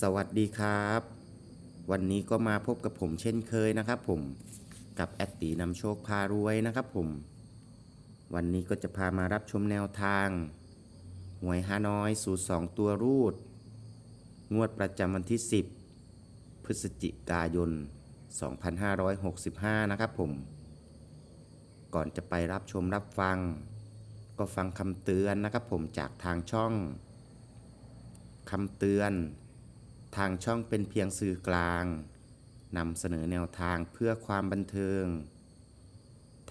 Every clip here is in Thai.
สวัสดีครับ วันนี้ก็มาพบกับผมเช่นเคยนะครับผมกับแอดตีนำโชคพารวยนะครับผม วันนี้ก็จะพามารับชมแนวทาง หวยฮานอยสูตร2ตัวรูด งวดประจำวันที่ 10 พฤศจิกายน 2565 นะครับผม ก่อนจะไปรับชมรับฟัง ก็ฟังคำเตือนนะครับผมจากทางช่องคำเตือน ทางช่องเป็นเพียงสื่อกลางนำเสนอแนวทางเพื่อความบันเทิง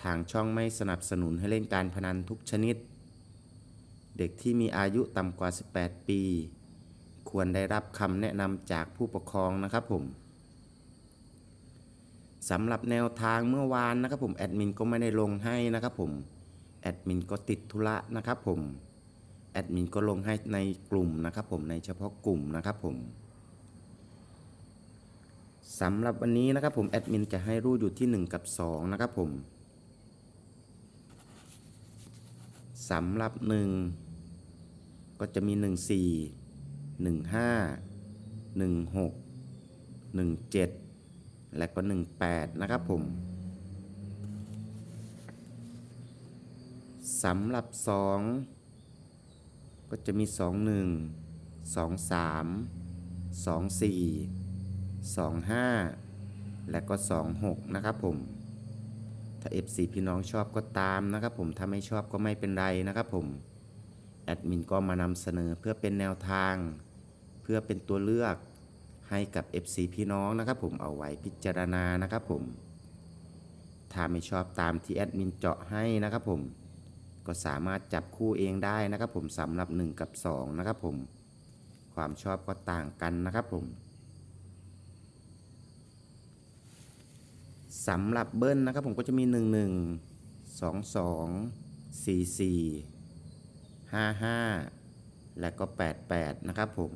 ทางช่องไม่สนับสนุนให้เล่นการพนันทุกชนิด เด็กที่มีอายุต่ำกว่า 18 ปี ควรได้รับคำแนะนำจากผู้ปกครองนะครับผมสำหรับแนวทางเมื่อวานนะครับผมแอดมินก็ไม่ได้ลงให้นะครับผมแอดมินก็ติดธุระนะครับผมแอดมินก็ลงให้ในกลุ่มนะครับผมในเฉพาะกลุ่มนะครับผม สำหรับวันนี้นะครับผมแอดมินจะให้รูดอยู่ที่ 1 กับ 2 นะครับผมสำหรับ 1 ก็จะมี 1 4 1 5 1 6 1 7 และก็ 1 8 นะครับผมสำหรับ 2 ก็จะมี 2 1 2 3 2 4 2 5 และก็ 2 6 นะครับผม ถ้า FC พี่น้องชอบก็ตามนะครับผม ถ้าไม่ชอบก็ไม่เป็นไรนะครับผม แอดมินก็มานำเสนอเพื่อเป็นแนวทาง เพื่อเป็นตัวเลือกให้กับ FC พี่น้องนะครับผม เอาไว้พิจารณานะครับผม ถ้าไม่ชอบตามที่แอดมินเจาะให้นะครับผม ก็สามารถจับคู่เองได้นะครับผมสำหรับ 1 กับ 2 นะครับผม ความชอบก็ต่างกันนะครับผม สำหรับเบิ้ลนะครับผมก็จะมี 1 1 2 2 4 4 5 5 และก็ 8 8 นะครับผม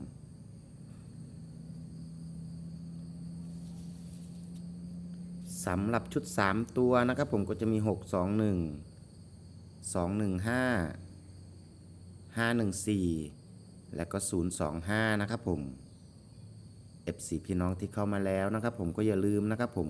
สำหรับชุด 3 ตัวนะครับผมก็จะมี 6 2 1 2 1 5 5 1 4 และก็ 0 2 5 นะครับผม FC พี่น้องที่เข้ามาแล้วนะครับผมก็อย่าลืมนะครับผม